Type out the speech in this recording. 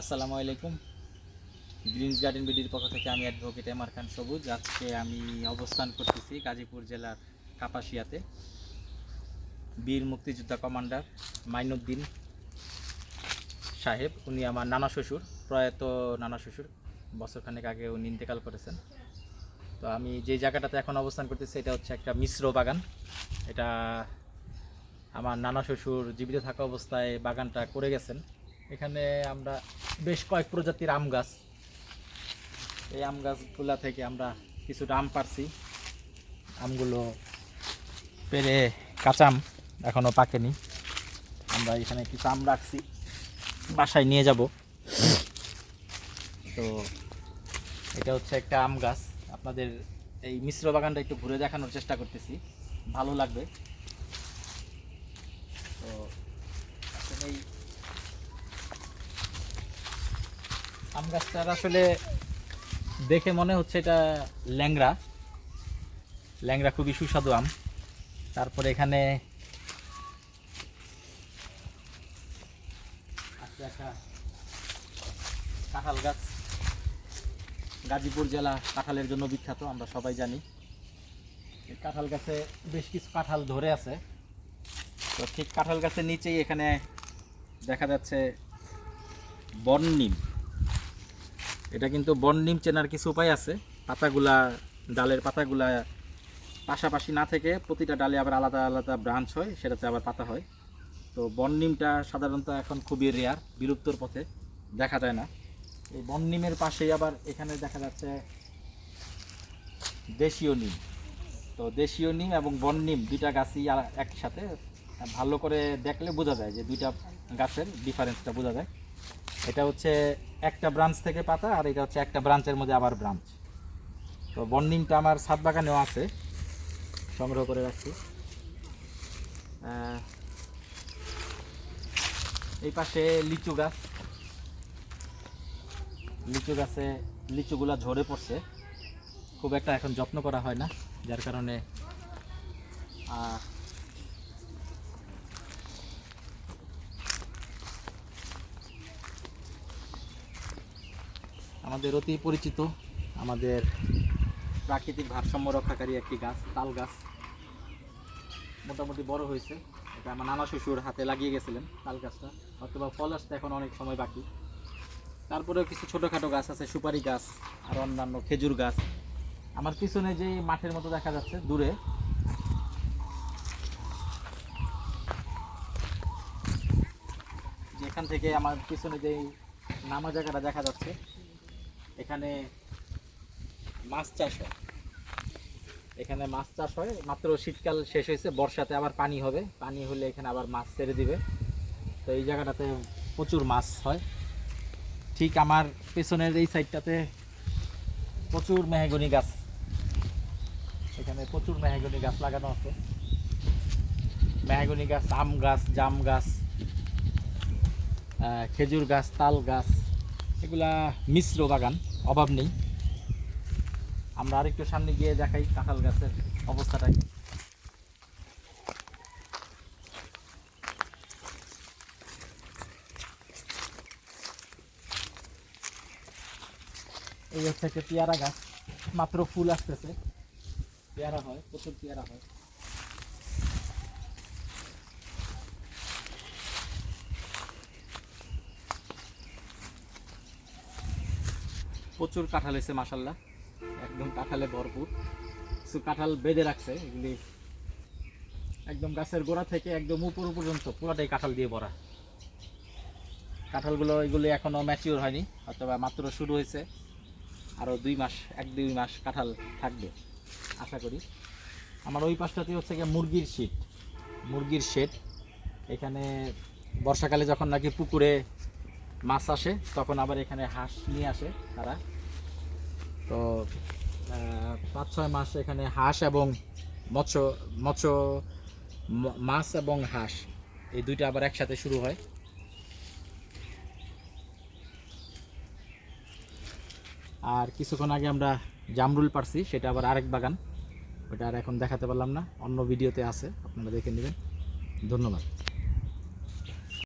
আসসালামু আলাইকুম। Greens garden বিডির পক্ষ থেকে আমি অ্যাডভোকেট এম আর খান সবুজ। আজকে আমি অবস্থান করতেছি গাজীপুর জেলার কাপাসিয়াতে। বীর মুক্তিযোদ্ধা কমান্ডার মাইনুদ্দিন সাহেব, উনি আমার নানা শ্বশুর, প্রয়াত নানা শ্বশুর। বছরখানেক আগে উনি ইন্তেকাল করেছেন। তো আমি যে জায়গাটাতে এখন অবস্থান করতেছি এটা হচ্ছে একটা মিশ্র বাগান। এটা আমার নানা শ্বশুর জীবিত থাকা অবস্থায় বাগানটা করে গেছেন। এখানে আমরা বেশ কয়েক প্রজাতির আম গাছ। এই আম গাছগুলা থেকে আমরা কিছুটা আম পারছি। আমগুলো পেরে কাঁচা আম এখনও পাকেনি। আমরা এখানে কিছু আম রাখছি। বাসায় নিয়ে যাব। তো এটা হচ্ছে একটা আম গাছ। আপনাদের এই মিশ্র বাগানটা একটু ঘুরে দেখানোর চেষ্টা করতেছি। ভালো লাগবে। তো এই আম গাছটার আসলে দেখে মনে হচ্ছে এটা ল্যাংড়া। ল্যাংড়া খুবই সুস্বাদু আম। তারপরে এখানে কাঁঠাল গাছ। গাজীপুর জেলা কাঁঠালের জন্য বিখ্যাত, আমরা সবাই জানি। কাঁঠাল গাছে বেশ কিছু কাঁঠাল ধরে আছে। তো ঠিক কাঁঠাল গাছের নিচেই এখানে দেখা যাচ্ছে বননিম এটা কিন্তু বননিম চেনার কিছু উপায় আছে। পাতাগুলা, ডালের পাতাগুলা পাশাপাশি না থেকে প্রতিটা ডালে আবার আলাদা আলাদা ব্রাঞ্চ হয়, সেটাতে আবার পাতা হয়। তো বননিমটা সাধারণত এখন খুবই রেয়ার বিলুপ্তর পথে দেখা যায় না। এই বননিমের পাশেই আবার এখানে দেখা যাচ্ছে দেশীয় নিম। তো দেশীয় নিম এবং বননিম দুইটা গাছই একসাথে ভালো করে দেখলে বোঝা যায় যে দুইটা গাছের ডিফারেন্সটা বোঝা যায়। এটা হচ্ছে একটা ব্রাঞ্চ থেকে পাতা আর এটা হচ্ছে একটা ব্রাঞ্চের মধ্যে আবার ব্রাঞ্চ তো বন্ডিংটা আমার ছাদ বাগানেও আছে। সংগ্রহ করে রাখছি। এই পাশে লিচু গাছ। লিচু গাছে লিচুগুলা ঝরে পড়ছে। খুব একটা এখন যত্ন করা হয় না, যার কারণে আমাদের অতি পরিচিত আমাদের প্রাকৃতিক ভারসাম্য রক্ষাকারী একটি গাছ, তাল গাছ। মোটামুটি বড় হয়েছে। এটা আমার নানা শ্বশুর হাতে লাগিয়ে গেছিলেন তাল গাছটা। অথবা ফল আসতে এখন অনেক সময় বাকি। তারপরেও কিছু ছোটোখাটো গাছ আছে, সুপারি গাছ আর অন্যান্য খেজুর গাছ। আমার পিছনে যে মাঠের মতো দেখা যাচ্ছে, দূরে। যেখান থেকে আমার পিছনে যে নামা জায়গাটা দেখা যাচ্ছে এখানে মাছ চাষ হয়। এখানে মাছ চাষ হয়, মাত্র শীতকাল শেষ হয়েছে, বর্ষাতে আবার পানি হবে। পানি হলে এখানে আবার মাছ ছেড়ে দিবে। তো এই জায়গাটাতে প্রচুর মাছ হয়। ঠিক আমার পেছনের এই সাইডটাতে প্রচুর মেহগনি গাছ। এখানে প্রচুর মেহগনি গাছ লাগানো আছে। মেহগনি গাছ, আম গাছ, জাম গাছ খেজুর গাছ, তাল গাছ এগুলা মিশ্র বাগান, অভাব নেই। আমরা আরেকটু সামনে গিয়ে দেখাই কাঁঠাল গাছের অবস্থাটা এই হচ্ছে পেয়ারা গাছ, মাত্র ফুল আসতেছে। পেয়ারা হয়, প্রচুর পেয়ারা হয়। প্রচুর কাঁঠাল এসে মাসাল্লাহ একদম কাঁঠালে ভরপুর। কিছু কাঁঠাল বেঁধে রাখছে, এগুলি একদম গাছের গোড়া থেকে একদম উপর পর্যন্ত পুরোটাই কাঁঠাল দিয়ে ভরা। কাঁঠালগুলো, এগুলি এখনও ম্যাচিওর হয়নি, অথবা মাত্র শুরু হয়েছে। আরও দুই মাস, এক দুই মাস কাঁঠাল থাকবে, আশা করি। আমার ওই পাশটাতে হচ্ছে গিয়ে মুরগির শীত। মুরগির শেড এখানে বর্ষাকালে যখন নাকি পুকুরে মাছ আসে, তখন আবার এখানে হাঁস নিয়ে আসে তারা। তো পাঁচ ছয় মাস এখানে হাঁস এবং মৎস্য মৎস্য মাছ এবং হাঁস, এই দুইটা আবার একসাথে শুরু হয়। আর কিছুক্ষণ আগে আমরা জামরুল পারছি সেটা আবার আরেক বাগান। ওটা আর এখন দেখাতে পারলাম না, অন্য ভিডিওতে আছে, আপনারা দেখে নেবেন। ধন্যবাদ।